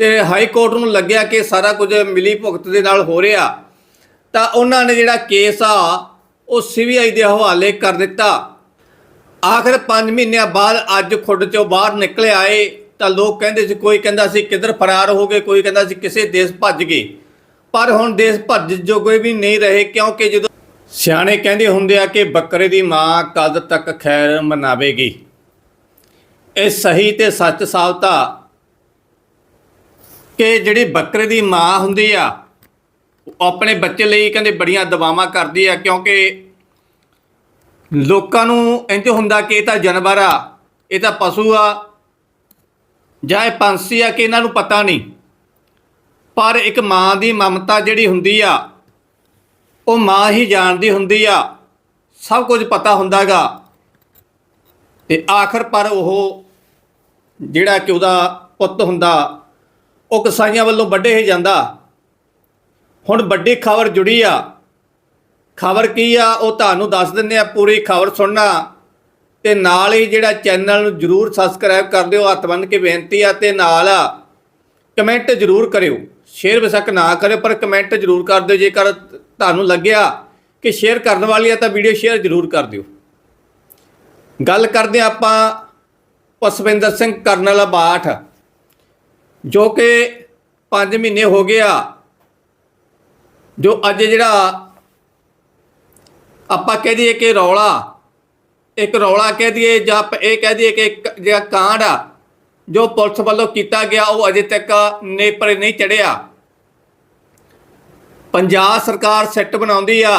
ਤੇ high court ਨੂੰ ਲੱਗਿਆ ਕਿ ਸਾਰਾ ਕੁਝ ਮਿਲੀ ਭੁਗਤ ਦੇ ਨਾਲ ਹੋ ਰਿਹਾ, ਤਾਂ ਉਹਨਾਂ ਨੇ ਜਿਹੜਾ ਕੇਸ ਆ, ਉਹ ਸੀਬੀਆਈ ਦੇ ਹਵਾਲੇ ਕਰ ਦਿੱਤਾ। ਆਖਰ 5 ਮਹੀਨਿਆਂ ਬਾਅਦ ਅੱਜ ਖੁੱਡ ਚੋਂ ਬਾਹਰ ਨਿਕਲੇ ਆਏ, ਤਾਂ ਲੋਕ ਕਹਿੰਦੇ ਸੀ, ਕੋਈ ਕਹਿੰਦਾ ਸੀ ਕਿੱਧਰ ਫਰਾਰ ਹੋ ਗਏ, ਕੋਈ ਕਹਿੰਦਾ ਸੀ ਕਿਸੇ ਦੇਸ਼ ਭੱਜ ਗਏ। ਪਰ ਹੁਣ ਦੇਸ਼ ਭੱਜ ਜੋਗੇ ਵੀ ਨਹੀਂ ਰਹੇ, ਕਿਉਂਕਿ ਜਦੋਂ ਸਿਆਣੇ ਕਹਿੰਦੇ ਹੁੰਦੇ ਆ ਕਿ ਬੱਕਰੇ ਦੀ ਮਾਂ ਕਦ ਤੱਕ ਖੈਰ ਮਨਾਵੇਗੀ। ਇਹ ਸਹੀ ਤੇ ਸੱਚ ਸਾਬਤਾ ਕਿ ਜਿਹੜੀ ਬੱਕਰੇ ਦੀ ਮਾਂ ਹੁੰਦੀ ਆ, ਉਹ ਆਪਣੇ ਬੱਚੇ ਲਈ ਕਹਿੰਦੇ ਬੜੀਆਂ ਦਵਾਵਾਂ ਕਰਦੀ ਆ, ਕਿਉਂਕਿ ਲੋਕਾਂ ਨੂੰ ਇੰਜ ਹੁੰਦਾ ਕਿ ਇਹ ਤਾਂ ਜਾਨਵਰ ਆ, ਇਹ ਤਾਂ ਪਸ਼ੂ ਆ, ਜਾਂ ਇਹ ਪੰਛੀ ਆ ਕਿ ਇਹਨਾਂ ਨੂੰ ਪਤਾ ਨਹੀਂ। ਪਰ ਇੱਕ ਮਾਂ ਦੀ ਮਮਤਾ ਜਿਹੜੀ ਹੁੰਦੀ ਆ, ਉਹ ਮਾਂ ਹੀ ਜਾਣਦੀ ਹੁੰਦੀ ਆ, ਸਭ ਕੁਝ ਪਤਾ ਹੁੰਦਾਗਾ ਤੇ ਆਖਰ ਪਰ ਉਹ ਜਿਹੜਾ ਕਿ ਉਹਦਾ ਪੁੱਤ ਹੁੰਦਾ ਉਹ ਕਸਾਈਆਂ ਵੱਲੋਂ ਵੱਡੇ ਹੀ ਜਾਂਦਾ। ਹੁਣ ਵੱਡੀ ਖਬਰ ਜੁੜੀ ਆ। ਖਬਰ ਕੀ ਆ? ਉਹ ਤੁਹਾਨੂੰ ਦੱਸ ਦਿੰਦੇ ਆ, ਪੂਰੀ ਖਬਰ ਸੁਣਨਾ। ਤੇ ਨਾਲ ਹੀ ਜਿਹੜਾ ਚੈਨਲ ਨੂੰ ਜਰੂਰ ਸਬਸਕ੍ਰਾਈਬ ਕਰ ਦਿਓ, ਹੱਥ ਬੰਨ ਕੇ ਬੇਨਤੀ ਆ ਤੇ ਨਾਲ ਕਮੈਂਟ ਜਰੂਰ ਕਰਿਓ। ਸ਼ੇਅਰ ਬੇਸ਼ੱਕ ਨਾ ਕਰਿਓ, ਪਰ ਕਮੈਂਟ ਜਰੂਰ ਕਰ ਦਿਓ। ਜੇਕਰ ਤੁਹਾਨੂੰ ਲੱਗਿਆ ਕਿ ਸ਼ੇਅਰ ਕਰਨ ਵਾਲੀ ਆ, ਤਾਂ ਵੀਡੀਓ ਸ਼ੇਅਰ ਜਰੂਰ ਕਰ ਦਿਓ। ਗੱਲ ਕਰਦੇ ਹਾਂ ਆਪਾਂ ਪਸਵਿੰਦਰ ਸਿੰਘ ਕਰਨਲ ਬਾਠ ਜੋ ਕਿ 5 ਮਹੀਨੇ ਹੋ ਗਿਆ, ਜੋ ਅੱਜ ਜਿਹੜਾ ਆਪਾਂ ਕਹਿ ਦਈਏ ਕਿ ਰੌਲਾ, ਇੱਕ ਰੌਲਾ ਕਹਿ ਦਈਏ ਜਾਂ ਆਪਾਂ ਇਹ ਕਹਿ ਦਈਏ ਕਿ ਜਿਹੜਾ ਕਾਂਡ ਆ, ਜੋ ਪੁਲਿਸ ਵੱਲੋਂ ਕੀਤਾ ਗਿਆ, ਉਹ ਅਜੇ ਤੱਕ ਨੇਪਰੇ ਨਹੀਂ ਚੜਿਆ ਪੰਜਾਬ ਸਰਕਾਰ ਸੈੱਟ ਬਣਾਉਂਦੀ ਆ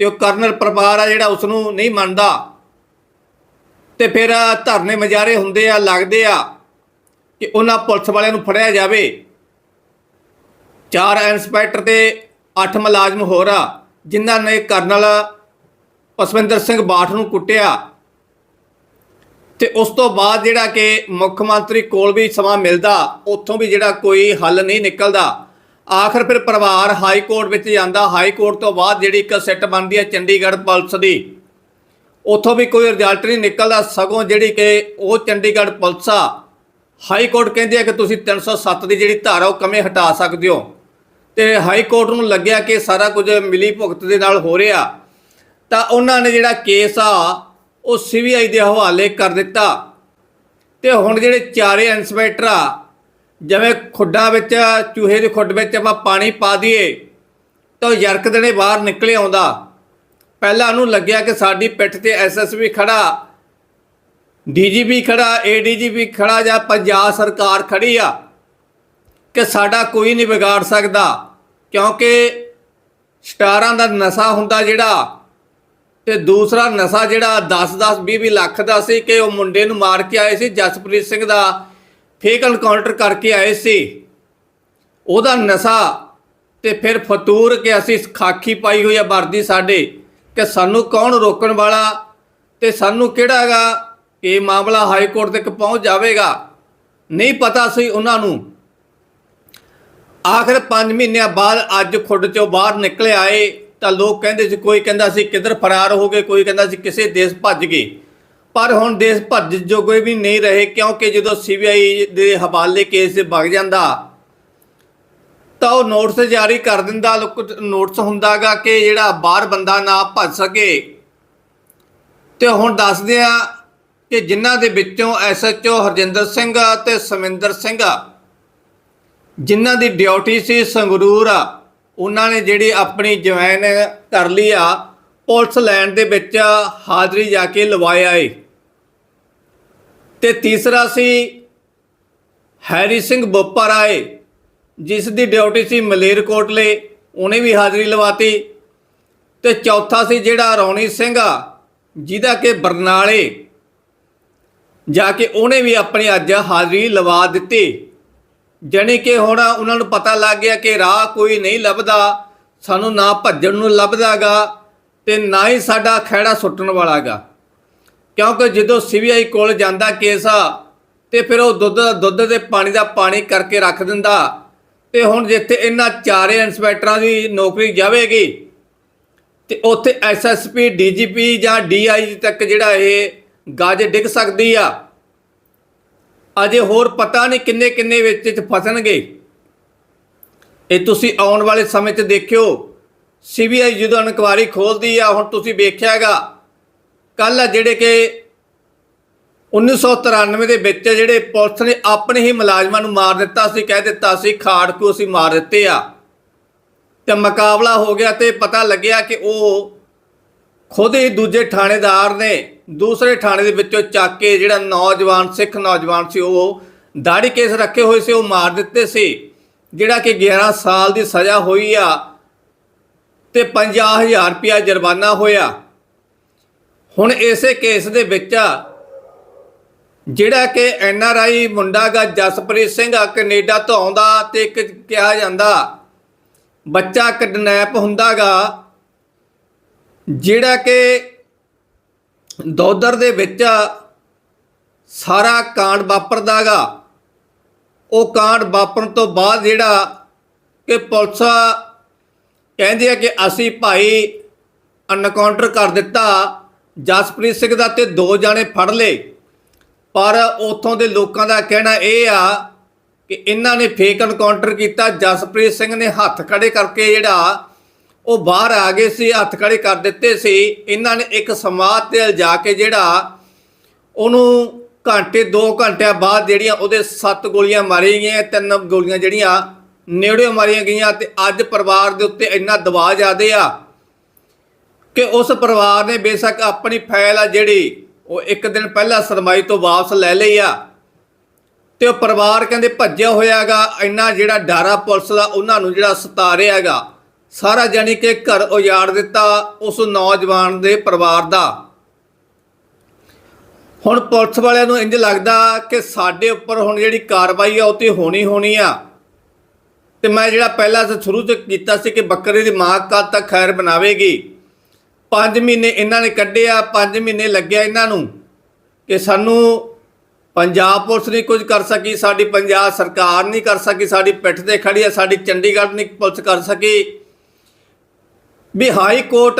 ਤੇ ਉਹ ਕਰਨਲ ਪਰਿਵਾਰ ਆ ਜਿਹੜਾ ਉਸ ਨੂੰ ਨਹੀਂ ਮੰਨਦਾ। ਤੇ ਫਿਰ ਧਰਨੇ ਮਜਾਰੇ ਹੁੰਦੇ ਆ, ਲੱਗਦੇ ਆ। ਕਿ ਉਹਨਾਂ ਪੁਲਿਸ ਵਾਲਿਆਂ ਨੂੰ ਫੜਿਆ ਜਾਵੇ। ਚਾਰ ਇੰਸਪੈਕਟਰ ਤੇ ਅੱਠ ਮੁਲਾਜ਼ਮ ਹੋਰ ਆ, ਜਿਨ੍ਹਾਂ ਨੇ ਕਰਨਲ ਪਸਵਿੰਦਰ ਸਿੰਘ ਬਾਠ ਨੂੰ ਕੁੱਟਿਆ। ਤੇ ਉਸ ਤੋਂ ਬਾਅਦ ਜਿਹੜਾ ਕਿ ਮੁੱਖ ਮੰਤਰੀ ਕੋਲ ਵੀ ਸਮਾਂ ਮਿਲਦਾ, ਉੱਥੋਂ ਵੀ ਜਿਹੜਾ ਕੋਈ ਹੱਲ ਨਹੀਂ ਨਿਕਲਦਾ। ਆਖਰ ਫਿਰ ਪਰਿਵਾਰ ਹਾਈ ਕੋਰਟ ਵਿੱਚ ਜਾਂਦਾ। ਹਾਈ ਕੋਰਟ ਤੋਂ ਬਾਅਦ ਜਿਹੜੀ ਇੱਕ ਸੈੱਟ ਬਣਦੀ ਹੈ ਚੰਡੀਗੜ੍ਹ ਪੁਲਿਸ ਦੀ। ਉੱਥੋਂ ਵੀ ਕੋਈ ਰਿਜ਼ਲਟ ਨਹੀਂ ਨਿਕਲਦਾ। ਸਗੋਂ ਜਿਹੜੀ ਕਿ ਉਹ ਚੰਡੀਗੜ੍ਹ ਪੁਲਿਸ ਆ ਹਾਈ ਕੋਰਟ ਕਹਿੰਦੀ ਹੈ ਕਿ ਤੁਸੀਂ 307 ਦੀ ਜਿਹੜੀ ਧਾਰਾ, ਉਹ ਕਮੇ ਹਟਾ ਸਕਦੇ ਹੋ? ਤੇ ਹਾਈ ਕੋਰਟ ਨੂੰ ਲੱਗਿਆ ਕਿ ਸਾਰਾ ਕੁਝ ਮਿਲੀ ਭੁਗਤ ਦੇ ਨਾਲ ਹੋ ਰਿਹਾ। ਤਾਂ ਉਹਨਾਂ ਨੇ ਜਿਹੜਾ ਕੇਸ ਆ, ਉਹ ਸੀਬੀਆਈ ਦੇ ਹਵਾਲੇ ਕਰ ਦਿੱਤਾ। ਤੇ ਹੁਣ ਜਿਹੜੇ ਚਾਰੇ ਇੰਸਪੈਕਟਰ ਆ, ਜਿਵੇਂ ਖੁੱਡਾਂ ਵਿੱਚ, ਚੂਹੇ ਦੇ ਖੁੱਡ ਵਿੱਚ ਆਪਾਂ ਪਾਣੀ ਪਾ ਦਈਏ, ਤਾਂ ਉਹ ਯਰਕ ਦੇਣੇ ਬਾਹਰ ਨਿਕਲੇ ਆਉਂਦਾ। ਪਹਿਲਾਂ ਉਹਨੂੰ ਲੱਗਿਆ ਕਿ ਸਾਡੀ ਪਿੱਠ ਤੇ ਐਸਐਸਪੀ ਖੜਾ ਡੀਜੀਪੀ ਖੜਾ ਏਡੀਜੀਪੀ ਖੜਾ ਜਾਂ ਪੰਜਾਬ ਸਰਕਾਰ ਖੜੀ ਆ ਕਿ ਸਾਡਾ ਕੋਈ ਨਹੀਂ ਵਿਗਾੜ ਸਕਦਾ, ਕਿਉਂਕਿ ਸਟਾਰਾਂ ਦਾ ਨਸ਼ਾ ਹੁੰਦਾ ਜਿਹੜਾ ਤੇ ਦੂਸਰਾ ਨਸ਼ਾ ਜਿਹੜਾ 10-10 20-20 ਲੱਖ ਦਾ ਸੀ ਕਿ ਉਹ ਮੁੰਡੇ ਨੂੰ ਮਾਰ ਕੇ ਆਏ ਸੀ, ਜਸਪ੍ਰੀਤ ਸਿੰਘ ਦਾ ਫੇਕ ਐਨਕਾਊਂਟਰ ਕਰਕੇ ਆਏ ਸੀ। ਉਹਦਾ ਨਸ਼ਾ ਤੇ ਫਿਰ ਫਤੂਰ ਕਿ ਅਸੀਂ ਖਾਕੀ ਪਾਈ ਹੋਈ ਆ ਵਰਦੀ ਸਾਡੇ, ਕਿ ਸਾਨੂੰ ਕੌਣ ਰੋਕਣ ਵਾਲਾ ਤੇ ਸਾਨੂੰ ਕਿਹੜਾ ਹੈਗਾ ਇਹ ਮਾਮਲਾ ਹਾਈ ਕੋਰਟ ਤੱਕ ਪਹੁੰਚ ਜਾਵੇਗਾ। ਨਹੀਂ ਪਤਾ ਸੀ ਉਹਨਾਂ ਨੂੰ। ਆਖਰ 5 ਮਹੀਨਿਆਂ ਬਾਅਦ ਅੱਜ ਖੁੱਡ ਚੋਂ ਬਾਹਰ ਨਿਕਲੇ ਆਏ ਤਾਂ ਲੋਕ ਕਹਿੰਦੇ ਸੀ, ਕੋਈ ਕਹਿੰਦਾ ਸੀ ਕਿੱਧਰ ਫਰਾਰ ਹੋ ਗਏ, ਕੋਈ ਕਹਿੰਦਾ ਸੀ ਕਿਸੇ ਦੇਸ਼ ਭੱਜ ਗਏ। ਪਰ ਹੁਣ ਦੇਸ਼ ਭੱਜ ਜੋਗੇ ਵੀ ਨਹੀਂ ਰਹੇ, ਕਿਉਂਕਿ ਜਦੋਂ ਸੀਬੀਆਈ ਦੇ ਹਵਾਲੇ ਕੇਸ ਵਗ ਜਾਂਦਾ, ਤਾਂ ਉਹ ਨੋਟਿਸ ਜਾਰੀ ਕਰ ਦਿੰਦਾ। ਨੋਟਿਸ ਹੁੰਦਾਗਾ ਕਿ ਜਿਹੜਾ ਬਾਹਰ ਬੰਦਾ ਨਾ ਭੱਜ ਸਕੇ। ਤੇ ਹੁਣ ਦੱਸਦੇ ਆ ਕਿ ਜਿਨ੍ਹਾਂ ਦੇ ਵਿੱਚੋਂ ਐਸਐਚਓ ਹਰਜਿੰਦਰ ਸਿੰਘ ਤੇ ਸਮਿੰਦਰ ਸਿੰਘ ਜਿਨ੍ਹਾਂ ਦੀ ਡਿਊਟੀ ਸੀ ਸੰਗਰੂਰ ਆ, ਉਹਨਾਂ ਨੇ ਜਿਹੜੀ ਆਪਣੀ ਜਵਾਨ ਕਰ ਲਈ ਆ, ਪੁਲਿਸ ਲੈਂਡ ਦੇ ਵਿੱਚ ਹਾਜ਼ਰੀ ਜਾ ਕੇ ਲਵਾਇਆ ਏ ਤੇ ਤੀਸਰਾ ਸੀ ਹੈਰੀ ਸਿੰਘ ਬੋਪਰ ਆਏ ਜਿਸ ਦੀ ਡਿਊਟੀ ਸੀ ਮਲੇਰਕੋਟਲੇ, ਉਹਨੇ ਵੀ ਹਾਜ਼ਰੀ ਲਵਾਤੀ। ਤੇ ਚੌਥਾ ਸੀ ਜਿਹੜਾ ਰੌਣੀ ਸਿੰਘ ਆ, ਜਿਹਦਾ ਕਿ ਬਰਨਾਲੇ ਜਾ ਕੇ ਉਹਨੇ ਵੀ ਆਪਣੀ ਅੱਜ ਹਾਜ਼ਰੀ ਲਵਾ ਦਿੱਤੀ। ਜਾਣੀ ਕਿ ਹੁਣ ਉਹਨਾਂ ਨੂੰ ਪਤਾ ਲੱਗ ਗਿਆ ਕਿ ਰਾਹ ਕੋਈ ਨਹੀਂ ਲੱਭਦਾ, ਸਾਨੂੰ ਨਾ ਭੱਜਣ ਨੂੰ ਲੱਭਦਾਗਾ ਤੇ ਨਾ ਹੀ ਸਾਡਾ ਖਹਿੜਾ ਸੁੱਟਣ ਵਾਲਾਗਾ। ਕਿਉਂਕਿ ਜਦੋਂ ਸੀਬੀਆਈ ਕੋਲ ਜਾਂਦਾ ਕੇਸ ਆ, ਤੇ ਫਿਰ ਉਹ ਦੁੱਧ ਦਾ ਦੁੱਧ ਦੇ ਪਾਣੀ ਦਾ ਪਾਣੀ ਕਰਕੇ ਰੱਖ ਦਿੰਦਾ। ਤੇ ਹੁਣ ਜਿੱਥੇ ਇਹਨਾਂ ਚਾਰੇ ਇੰਸਪੈਕਟਰਾਂ ਦੀ ਨੌਕਰੀ ਜਾਵੇਗੀ, ਤੇ ਉੱਥੇ ਐਸਐਸਪੀ ਡੀਜੀਪੀ ਜਾਂ ਡੀਆਈਜੀ ਤੱਕ ਜਿਹੜਾ ਇਹ ਗੱਜ ਡਿੱਗ ਸਕਦੀ ਆ। ਅਜੇ ਹੋਰ ਪਤਾ ਨਹੀਂ ਕਿੰਨੇ ਕਿੰਨੇ ਵਿੱਚ ਚ ਫਸਣਗੇ। ਇਹ ਤੁਸੀਂ ਆਉਣ ਵਾਲੇ ਸਮੇਂ 'ਚ ਦੇਖਿਓ। ਸੀਬੀਆਈ ਜਦੋਂ ਇਨਕੁਆਰੀ ਖੋਲਦੀ ਆ, ਹੁਣ ਤੁਸੀਂ ਵੇਖਿਆਗਾ। ਕੱਲ ਜਿਹੜੇ ਕਿ 1993 ਦੇ ਵਿੱਚ ਜਿਹੜੇ ਪੁਲਿਸ ਨੇ ਆਪਣੇ ਹੀ ਮੁਲਾਜ਼ਮਾਂ ਨੂੰ ਮਾਰ ਦਿੱਤਾ ਸੀ, ਕਹਿ ਦਿੱਤਾ ਸੀ ਖਾੜਕੂ ਅਸੀਂ ਮਾਰ ਦਿੱਤੇ ਆ। ਤੇ ਮੁਕਾਬਲਾ ਹੋ ਗਿਆ ਤੇ ਪਤਾ ਲੱਗਿਆ ਕਿ ਉਹ ਖੁਦ ਹੀ ਦੂਜੇ ਥਾਣੇਦਾਰ ਨੇ ਦੂਸਰੇ ਥਾਣੇ ਦੇ ਵਿੱਚੋਂ ਚੱਕ ਕੇ ਜਿਹੜਾ ਨੌਜਵਾਨ, ਸਿੱਖ ਨੌਜਵਾਨ ਸੀ, ਉਹ ਦਾੜੀ ਕੇਸ ਰੱਖੇ ਹੋਏ ਸੀ, ਉਹ ਮਾਰ ਦਿੱਤੇ ਸੀ। ਜਿਹੜਾ ਕਿ 11 ਸਾਲ ਦੀ ਸਜ਼ਾ ਹੋਈ ਆ ਤੇ 50000 ਰੁਪਇਆ ਜੁਰਮਾਨਾ ਹੋਇਆ। ਹੁਣ ਇਸੇ ਕੇਸ ਦੇ ਵਿੱਚ ਜਿਹੜਾ ਕਿ ਐਨ ਆਰ ਆਈ ਮੁੰਡਾ ਗਾ ਜਸਪ੍ਰੀਤ ਸਿੰਘ ਆ, ਕੈਨੇਡਾ ਤੋਂ ਆਉਂਦਾ ਤੇ ਇੱਕ ਕਿਹਾ ਜਾਂਦਾ, ਬੱਚਾ ਕਿਡਨੈਪ ਹੁੰਦਾਗਾ ਜਿਹੜਾ ਕਿ ਦੌਦਰ ਦੇ ਵਿੱਚ ਸਾਰਾ ਕਾਂਡ ਵਾਪਰਦਾਗਾ, ਉਹ ਕਾਂਡ ਵਾਪਰਨ ਤੋਂ ਬਾਅਦ ਜਿਹੜਾ ਕਿ ਪੁਲਿਸ ਕਹਿੰਦੀ ਹੈ ਕਿ ਅਸੀਂ ਭਾਈ ਅਨਕਾਊਂਟਰ ਕਰ ਦਿੱਤਾ, ਜਸਪ੍ਰੀਤ ਸਿੰਘ ਦਾ ਤੇ ਦੋ ਜਾਣੇ ਫੜ ਲਏ। ਪਰ ਉਥੋਂ ਦੇ ਲੋਕਾਂ ਦਾ ਕਹਿਣਾ ਇਹ ਆ ਕਿ ਇਹਨਾਂ ਨੇ ਫੇਕ ਅਨਕਾਊਂਟਰ ਕੀਤਾ, ਜਸਪ੍ਰੀਤ ਸਿੰਘ ਨੇ ਹੱਥ ਖੜੇ ਕਰਕੇ ਜਿਹੜਾ ਉਹ ਬਾਹਰ ਆ ਗਏ ਸੀ, ਹੱਥ ਖੜੇ ਕਰ ਦਿੱਤੇ ਸੀ। ਇਹਨਾਂ ਨੇ ਇੱਕ ਸਮਾਧ ਤੇ ਲਿਜਾ ਕੇ ਜਿਹੜਾ ਉਹਨੂੰ ਘੰਟੇ 2 ਘੰਟਿਆਂ ਬਾਅਦ ਜਿਹੜੀਆਂ ਉਹਦੇ 7 ਗੋਲੀਆਂ ਮਾਰੀਆਂ ਗਈਆਂ, ਤਿੰਨ ਗੋਲੀਆਂ ਜਿਹੜੀਆਂ ਨੇੜੇ ਮਾਰੀਆਂ ਗਈਆਂ ਤੇ ਅੱਜ ਪਰਿਵਾਰ ਦੇ ਉੱਤੇ ਇੰਨਾ ਦਬਾਅ ਜ਼ਿਆਦੇ ਆ ਕਿ ਉਸ ਪਰਿਵਾਰ ਨੇ ਬੇਸ਼ੱਕ ਆਪਣੀ ਫਾਈਲ ਆ ਜਿਹੜੀ ਉਹ ਇੱਕ ਦਿਨ ਪਹਿਲਾਂ ਸਰਮਾਈ ਤੋਂ ਵਾਪਸ ਲੈ ਲਈ ਆ ਤੇ ਉਹ ਪਰਿਵਾਰ ਕਹਿੰਦੇ ਭੱਜਿਆ ਹੋਇਆਗਾ। ਇੰਨਾ ਜਿਹੜਾ ਡਾਰਾ ਪੁਲਿਸ ਦਾ ਉਹਨਾਂ ਨੂੰ ਜਿਹੜਾ ਸਤਾ ਰਿਹਾਗਾ ਸਾਰਾ ਜਾਨੀ ਕਿ ਘਰ ਉਜਾੜ ਦਿੱਤਾ ਉਸ ਨੌਜਵਾਨ ਦੇ ਪਰਿਵਾਰ ਦਾ। ਹੁਣ ਪੁਲਿਸ ਵਾਲਿਆਂ ਨੂੰ ਇੰਜ ਲੱਗਦਾ ਕਿ ਸਾਡੇ ਉੱਪਰ ਹੁਣ ਜਿਹੜੀ ਕਾਰਵਾਈ ਆ ਉਹ ਤੇ ਹੋਣੀ ਹੋਣੀ ਆ। ਤੇ ਮੈਂ ਜਿਹੜਾ ਪਹਿਲਾਂ ਤੋਂ ਸ਼ੁਰੂ ਤੋਂ ਕੀਤਾ ਸੀ ਕਿ ਬੱਕਰੇ ਦੀ ਮਾਂ ਕਦ ਤੱਕ ਖੈਰ ਬਣਾਵੇਗੀ 5 ਮਹੀਨੇ ਇਹਨਾਂ ਨੇ ਕੱਢਿਆ 5 ਮਹੀਨੇ ਲੱਗਿਆ ਇਹਨਾਂ ਨੂੰ ਕਿ ਸਾਨੂੰ ਪੰਜਾਬ ਪੁਲਿਸ ਨਹੀਂ ਕੁਝ ਕਰ ਸਕੀ, ਸਾਡੀ ਪੰਜਾਬ ਸਰਕਾਰ ਨਹੀਂ ਕਰ ਸਕੀ, ਸਾਡੀ ਪਿੱਠ ਤੇ ਖੜੀ ਹੈ ਸਾਡੀ ਚੰਡੀਗੜ੍ਹ ਨਹੀਂ ਪੁਲਿਸ ਕਰ ਸਕੀ। ਵੀ ਹਾਈ ਕੋਰਟ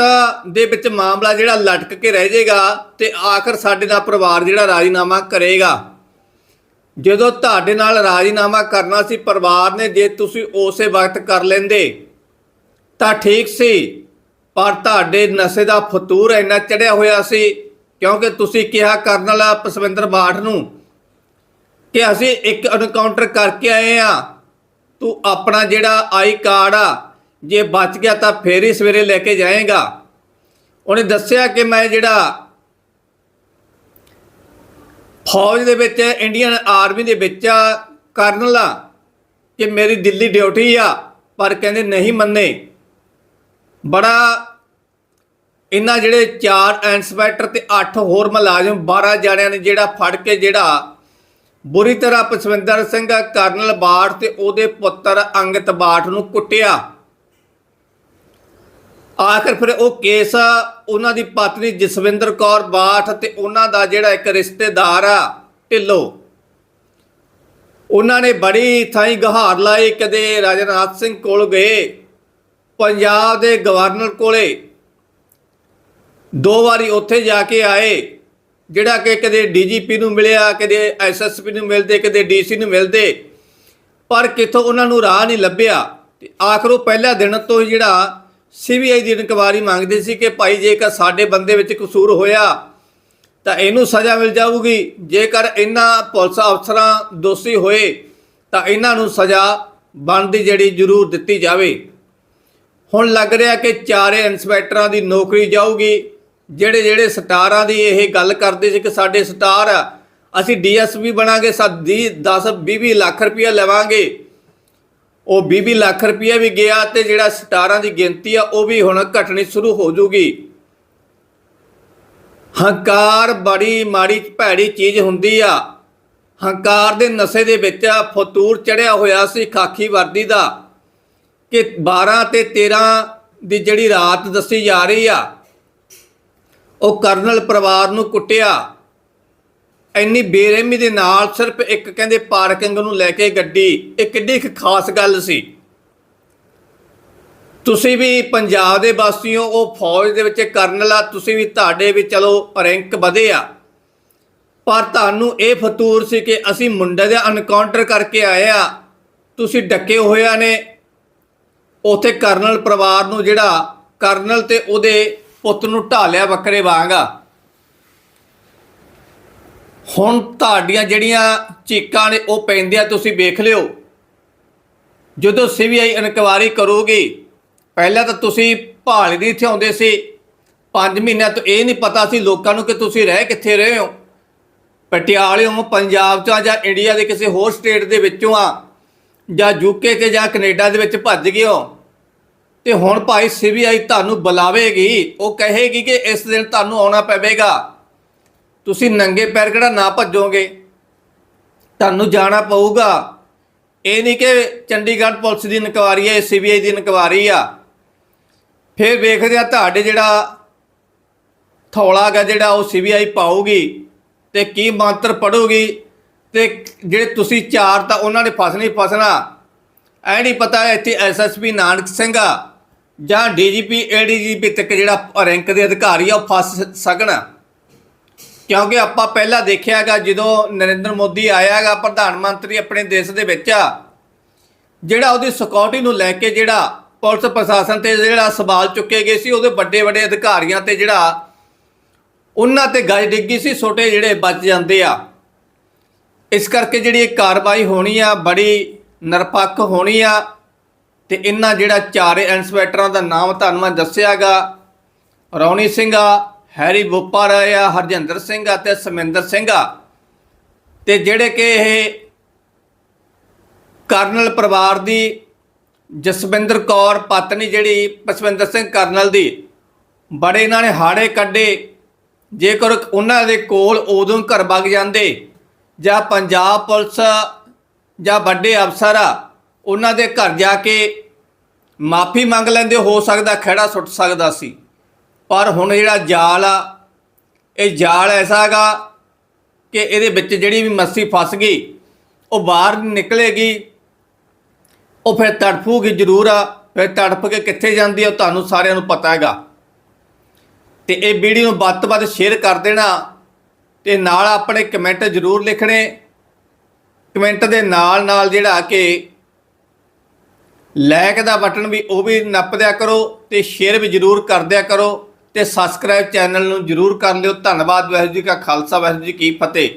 ਦੇ ਵਿੱਚ ਮਾਮਲਾ ਜਿਹੜਾ ਲਟਕ ਕੇ ਰਹਿ ਜਾਏਗਾ ਤੇ ਆਖਰ ਸਾਡੇ ਦਾ ਪਰਿਵਾਰ ਜਿਹੜਾ ਰਾਜੀਨਾਮਾ ਕਰੇਗਾ। ਜਦੋਂ ਤੁਹਾਡੇ ਨਾਲ ਰਾਜੀਨਾਮਾ ਕਰਨਾ ਸੀ ਪਰਿਵਾਰ ਨੇ, ਜੇ ਤੁਸੀਂ ਉਸੇ ਵਕਤ ਕਰ ਲੈਂਦੇ, ਤਾਂ ਠੀਕ ਸੀ। ਪਰ ਤੁਹਾਡੇ ਨਸ਼ੇ ਦਾ ਫਤੂਰ ਇੰਨਾ ਚੜਿਆ ਹੋਇਆ ਸੀ, ਕਿਉਂਕਿ ਤੁਸੀਂ ਕਿਹਾ ਕਰਨ ਵਾਲਾ ਪਸਵਿੰਦਰ ਬਾਠ ਨੂੰ ਕਿ ਅਸੀਂ ਇੱਕ ਐਨਕਾਊਂਟਰ ਕਰਕੇ ਆਏ ਆ ਤੂੰ ਆਪਣਾ ਜਿਹੜਾ ਆਈ ਕਾਰਡ ਆ ਜੇ ਬਚ ਗਿਆ ਤਾਂ ਫੇਰ ਹੀ ਸਵੇਰੇ ਲੈ ਕੇ ਜਾਏਗਾ। ਉਹਨੇ ਦੱਸਿਆ ਕਿ ਮੈਂ ਜਿਹੜਾ ਫੌਜ ਦੇ ਵਿੱਚ ਇੰਡੀਅਨ ਆਰਮੀ ਦੇ ਵਿੱਚ ਕਰਨਲ ਆ, ਕਿ ਮੇਰੀ ਦਿੱਲੀ ਡਿਊਟੀ ਆ, ਪਰ ਕਹਿੰਦੇ ਨਹੀਂ ਮੰਨੇ। ਬੜਾ ਇਹਨਾਂ ਜਿਹੜੇ ਚਾਰ ਇੰਸਪੈਕਟਰ ਤੇ 8 ਹੋਰ ਮੁਲਾਜ਼ਮ 12 ਜਣਿਆਂ ਨੇ ਜਿਹੜਾ ਫੜ ਕੇ ਜਿਹੜਾ ਬੁਰੀ ਤਰ੍ਹਾਂ ਪਸਵਿੰਦਰ ਸਿੰਘ, ਕਰਨਲ ਬਾਠ ਤੇ ਉਹਦੇ ਪੁੱਤਰ ਅੰਗਤ ਬਾਠ ਨੂੰ ਕੁੱਟਿਆ। ਆਖਰ ਫਿਰ ਉਹ ਕੇਸ ਉਹਨਾਂ ਦੀ ਪਤਨੀ ਜਸਵਿੰਦਰ ਕੌਰ ਬਾਠ ਤੇ ਉਹਨਾਂ ਦਾ ਜਿਹੜਾ ਇੱਕ ਰਿਸ਼ਤੇਦਾਰ ਆ, ਢਿੱਲੋ। ਉਹਨਾਂ ਨੇ ਬੜੀ ਥਾਈ ਗਹਾਰ ਲਾਈ, ਕਦੇ ਰਾਜਨਾਥ ਸਿੰਘ ਕੋਲ ਗਏ, ਪੰਜਾਬ ਦੇ ਗਵਰਨਰ ਕੋਲੇ। ਦੋ ਵਾਰੀ ਉੱਥੇ ਜਾ ਕੇ ਆਏ, ਜਿਹੜਾ ਕਿ ਕਦੇ ਡੀਜੀਪੀ ਨੂੰ ਮਿਲਿਆ, ਕਦੇ ਐਸਐਸਪੀ ਨੂੰ ਮਿਲਦੇ, ਕਦੇ ਡੀਸੀ ਨੂੰ ਮਿਲਦੇ, ਪਰ ਕਿਥੋਂ ਉਹਨਾਂ ਨੂੰ ਰਾਹ ਨਹੀਂ ਲੱਭਿਆ। ਤੇ ਆਖਰ ਉਹ ਪਹਿਲਾ ਦਿਨ ਤੋਂ ਹੀ ਜਿਹੜਾ ਸੀਬੀਆਈ ਦੀ ਇਨਕੁਆਇਰੀ ਮੰਗਦੇ ਸੀ ਕਿ ਭਾਈ ਜੇਕਰ ਸਾਡੇ ਬੰਦੇ ਵਿੱਚ ਕਸੂਰ ਹੋਇਆ ਤਾਂ ਇਹਨੂੰ ਸਜ਼ਾ ਮਿਲ ਜਾਊਗੀ। ਜੇਕਰ ਇਹਨਾਂ ਪੁਲਿਸ ਅਫਸਰਾਂ ਦੋਸ਼ੀ ਹੋਏ ਤਾਂ ਇਹਨਾਂ ਨੂੰ ਸਜ਼ਾ ਬਣਦੀ ਜਿਹੜੀ ਜ਼ਰੂਰ ਦਿੱਤੀ ਜਾਵੇ। ਹੁਣ ਲੱਗ ਰਿਹਾ ਕਿ ਚਾਰੇ ਇੰਸਪੈਕਟਰਾਂ ਦੀ ਨੌਕਰੀ ਜਾਊਗੀ। ਜਿਹੜੇ ਜਿਹੜੇ ਸਟਾਰਾਂ ਦੀ ਇਹ ਗੱਲ ਕਰਦੇ ਸੀ ਕਿ ਸਾਡੇ ਸਟਾਰ ਆ, ਅਸੀਂ ਡੀਐਸਪੀ ਬਣਾਂਗੇ ਸਾਡੀ 10 20 ਲੱਖ ਰੁਪਇਆ ਲਵਾਂਗੇ। ਉਹ 20 ਲੱਖ ਰੁਪਇਆ ਵੀ ਗਿਆ ਤੇ ਜਿਹੜਾ ਸਟਾਰਾਂ ਦੀ ਗਿਣਤੀ ਆ, ਉਹ ਵੀ ਹੁਣ ਘਟਣੀ ਸ਼ੁਰੂ ਹੋ ਜੂਗੀ। ਹੰਕਾਰ ਬੜੀ ਮਾੜੀ ਭੈੜੀ ਚੀਜ਼ ਹੁੰਦੀ ਆ। ਹੰਕਾਰ ਦੇ ਨਸ਼ੇ ਦੇ ਵਿੱਚ ਫਤੂਰ ਚੜਿਆ ਹੋਇਆ ਸੀ ਖਾਕੀ ਵਰਦੀ ਦਾ ਕਿ 12 ਤੇ 13 ਦੀ ਜਿਹੜੀ ਰਾਤ ਦੱਸੀ ਜਾ ਰਹੀ ਆ, ਉਹ ਕਰਨਲ ਪਰਿਵਾਰ ਨੂੰ ਕੁੱਟਿਆ। ਇੰਨੀ ਬੇਰਹਿਮੀ ਦੇ ਨਾਲ ਸਿਰਫ ਇੱਕ ਕਹਿੰਦੇ ਪਾਰਕਿੰਗ ਨੂੰ ਲੈ ਕੇ ਗੱਡੀ, ਇਹ ਕਿੱਡੀ ਖਾਸ ਗੱਲ ਸੀ। ਤੁਸੀਂ ਵੀ ਪੰਜਾਬ ਦੇ ਵਾਸੀਓ, ਉਹ ਫੌਜ ਦੇ ਵਿੱਚ ਕਰਨਲ ਆ, ਤੁਸੀਂ ਵੀ ਤੁਹਾਡੇ ਵੀ ਚਲੋ ਰੈਂਕ ਵਧੇ ਆ। ਪਰ ਤੁਹਾਨੂੰ ਇਹ ਫਤੂਰ ਸੀ ਕਿ ਅਸੀਂ ਮੁੰਡੇ ਦਾ ਐਨਕਾਊਂਟਰ ਕਰਕੇ ਆਏ ਆ। ਤੁਸੀਂ ਡੱਕੇ ਹੋਇਆ ਨੇ। ਉਥੇ ਕਰਨਲ ਪਰਿਵਾਰ ਨੂੰ ਜਿਹੜਾ ਕਰਨਲ ਤੇ ਉਹਦੇ ਪੁੱਤ ਨੂੰ ਢਾਲਿਆ ਬੱਕਰੇ ਵਾਂਗਾ ਹੁਣ ਤੁਹਾਡੀਆਂ ਜਿਹੜੀਆਂ ਚੀਕਾਂ ਨੇ ਉਹ ਪੈਂਦੀਆਂ ਤੁਸੀਂ ਵੇਖ ਲਿਓ। ਜਦੋਂ ਸੀਬੀਆਈ ਇਨਕੁਆਰੀ ਕਰੂਗੀ, ਪਹਿਲਾਂ ਤਾਂ ਤੁਸੀਂ ਭਾਲ ਨਹੀਂ ਇੱਥੇ ਆਉਂਦੇ ਸੀ। 5 ਮਹੀਨਿਆਂ ਤੋਂ ਇਹ ਨਹੀਂ ਪਤਾ ਸੀ ਲੋਕਾਂ ਨੂੰ ਕਿ ਤੁਸੀਂ ਰਹਿ ਕਿੱਥੇ ਰਹੇ ਹੋ। ਪਟਿਆਲਿਓਂ, ਪੰਜਾਬ ਚੋਂ ਆ ਜਾਂ ਇੰਡੀਆ ਦੇ ਕਿਸੇ ਹੋਰ ਸਟੇਟ ਦੇ ਵਿੱਚੋਂ ਆ, ਜਾਂ ਯੂਕੇ ਤੇ ਜਾਂ ਕੈਨੇਡਾ ਦੇ ਵਿੱਚ ਭੱਜ ਗਏ ਹੋ। ਤੇ ਹੁਣ ਭਾਈ ਸੀਬੀਆਈ ਤੁਹਾਨੂੰ ਬੁਲਾਵੇਗੀ, ਉਹ ਕਹੇਗੀ ਕਿ ਇਸ ਦਿਨ ਤੁਹਾਨੂੰ ਆਉਣਾ ਪਵੇਗਾ। ਤੁਸੀਂ ਨੰਗੇ ਪੈਰ ਕਿਹੜਾ ਨਾ ਭੱਜੋਗੇ? ਤੁਹਾਨੂੰ ਜਾਣਾ ਪਊਗਾ। ਇਹ ਨਹੀਂ ਕਿ ਚੰਡੀਗੜ੍ਹ ਪੁਲਿਸ ਦੀ ਇਨਕੁਆਰੀ ਹੈ, ਸੀਬੀਆਈ ਦੀ ਇਨਕੁਆਰੀ ਆ। ਫਿਰ ਵੇਖਦੇ ਆ ਤੁਹਾਡੇ ਜਿਹੜਾ ਥੌਲਾ ਗਾ ਜਿਹੜਾ ਉਹ ਸੀਬੀਆਈ ਪਾਊਗੀ ਤੇ ਕੀ ਮੰਤਰ ਪੜੂਗੀ ਤੇ ਜਿਹੜੇ ਤੁਸੀਂ ਚਾਰ ਤਾਂ ਉਹਨਾਂ ਨੇ ਫਸਣੀ ਫਸਣਾ। ਐ ਨਹੀਂ ਪਤਾ ਇੱਥੇ ਐਸਐਸਪੀ ਨਾਨਕ ਸਿੰਘ ਆ ਜਾਂ ਡੀਜੀਪੀ, ਏਡੀਜੀਪੀ ਤੱਕ ਜਿਹੜਾ ਰੈਂਕ ਦੇ ਅਧਿਕਾਰੀ ਆ ਉਹ ਫਸ ਸਕਣ। ਕਿਉਂਕਿ ਆਪਾਂ ਪਹਿਲਾਂ ਦੇਖਿਆਗਾ ਜਦੋਂ ਨਰਿੰਦਰ ਮੋਦੀ ਆਇਆਗਾ ਪ੍ਰਧਾਨ ਮੰਤਰੀ ਆਪਣੇ ਦੇਸ਼ ਦੇ ਵਿੱਚ ਆ ਜਿਹੜਾ ਉਹਦੀ ਸਿਕਿਉਰਿਟੀ ਨੂੰ ਲੈ ਕੇ ਜਿਹੜਾ ਪੁਲਿਸ ਪ੍ਰਸ਼ਾਸਨ ਤੇ ਜਿਹੜਾ ਸਵਾਲ ਚੁੱਕੇ ਗਏ ਸੀ, ਉਹਦੇ ਵੱਡੇ ਵੱਡੇ ਅਧਿਕਾਰੀਆਂ ਤੇ ਜਿਹੜਾ ਉਹਨਾਂ ਤੇ ਗੱਜ ਡਿੱਗੀ ਸੀ, ਛੋਟੇ ਜਿਹੜੇ ਬਚ ਜਾਂਦੇ ਆ। ਇਸ ਕਰਕੇ ਜਿਹੜੀ ਇਹ ਕਾਰਵਾਈ ਹੋਣੀ ਆ, ਬੜੀ ਨਿਰਪੱਖ ਹੋਣੀ ਆ ਤੇ ਇਹਨਾਂ ਜਿਹੜਾ ਚਾਰੇ ਇਨਸਪੈਕਟਰਾਂ ਦਾ ਨਾਮ ਤੁਹਾਨੂੰ ਮੈਂ ਦੱਸਿਆਗਾ ਰੌਣੀ ਸਿੰਘ ਆ ਹੈਰੀ ਬੋਪਰ ਆ, ਹਰਜਿੰਦਰ ਸਿੰਘ ਆ ਤੇ ਸਮਿੰਦਰ ਸਿੰਘ ਆ। ਤੇ ਜਿਹੜੇ ਕਿ ਇਹ ਕਰਨਲ ਪਰਿਵਾਰ ਦੀ, ਜਸਵਿੰਦਰ ਕੌਰ ਪਤਨੀ ਜਿਹੜੀ ਪਸਵਿੰਦਰ ਸਿੰਘ ਕਰਨਲ ਦੀ, ਬੜੇ ਇਹਨਾਂ ਨੇ ਹਾੜੇ ਕੱਢੇ। ਜੇਕਰ ਉਹਨਾਂ ਦੇ ਕੋਲ ਉਦੋਂ ਘਰ ਵਗ ਜਾਂਦੇ, ਜਾਂ ਪੰਜਾਬ ਪੁਲਿਸ ਜਾਂ ਵੱਡੇ ਅਫਸਰ ਆ, ਉਹਨਾਂ ਦੇ ਘਰ ਜਾ ਕੇ ਮਾਫੀ ਮੰਗ ਲੈਂਦੇ, ਹੋ ਸਕਦਾ ਖੜਾ ਸੁੱਟ ਸਕਦਾ ਸੀ। ਪਰ ਹੁਣ ਜਿਹੜਾ ਜਾਲ ਆ, ਇਹ ਜਾਲ ਐਸਾ ਹੈਗਾ ਕਿ ਇਹਦੇ ਵਿੱਚ ਜਿਹੜੀ ਵੀ ਮੱਸੀ ਫਸ ਗਈ, ਉਹ ਬਾਹਰ ਨਿਕਲੇਗੀ, ਉਹ ਫਿਰ ਤੜਫੂਗੀ ਜ਼ਰੂਰ ਆ, ਫਿਰ ਤੜਫ ਕੇ ਕਿੱਥੇ ਜਾਂਦੀ ਆ, ਉਹ ਤੁਹਾਨੂੰ ਸਾਰਿਆਂ ਨੂੰ ਪਤਾ ਹੈਗਾ। ਤੇ ਇਹ ਵੀਡੀਓ ਨੂੰ ਵੱਧ ਤੋਂ ਵੱਧ ਸ਼ੇਅਰ ਕਰ ਦੇਣਾ ਤੇ ਨਾਲ ਆਪਣੇ ਕਮੈਂਟ ਜ਼ਰੂਰ ਲਿਖਣੇ। ਕਮੈਂਟ ਦੇ ਨਾਲ ਨਾਲ ਜਿਹੜਾ ਕਿ ਲਾਈਕ ਦਾ ਬਟਨ ਵੀ ਉਹ ਵੀ ਨੱਪ ਦਿਆ ਕਰੋ ਤੇ ਸ਼ੇਅਰ ਵੀ ਜ਼ਰੂਰ ਕਰ ਦਿਆ ਕਰੋ। ਤੇ ਸਬਸਕ੍ਰਾਈਬ ਚੈਨਲ ਨੂੰ ਜ਼ਰੂਰ ਕਰ ਲਿਓ। ਧੰਨਵਾਦ, ਵਾਹਿਗੁਰੂ ਜੀ ਕਾ ਖਾਲਸਾ, ਵਾਹਿਗੁਰੂ ਜੀ ਕੀ ਫਤਿਹ।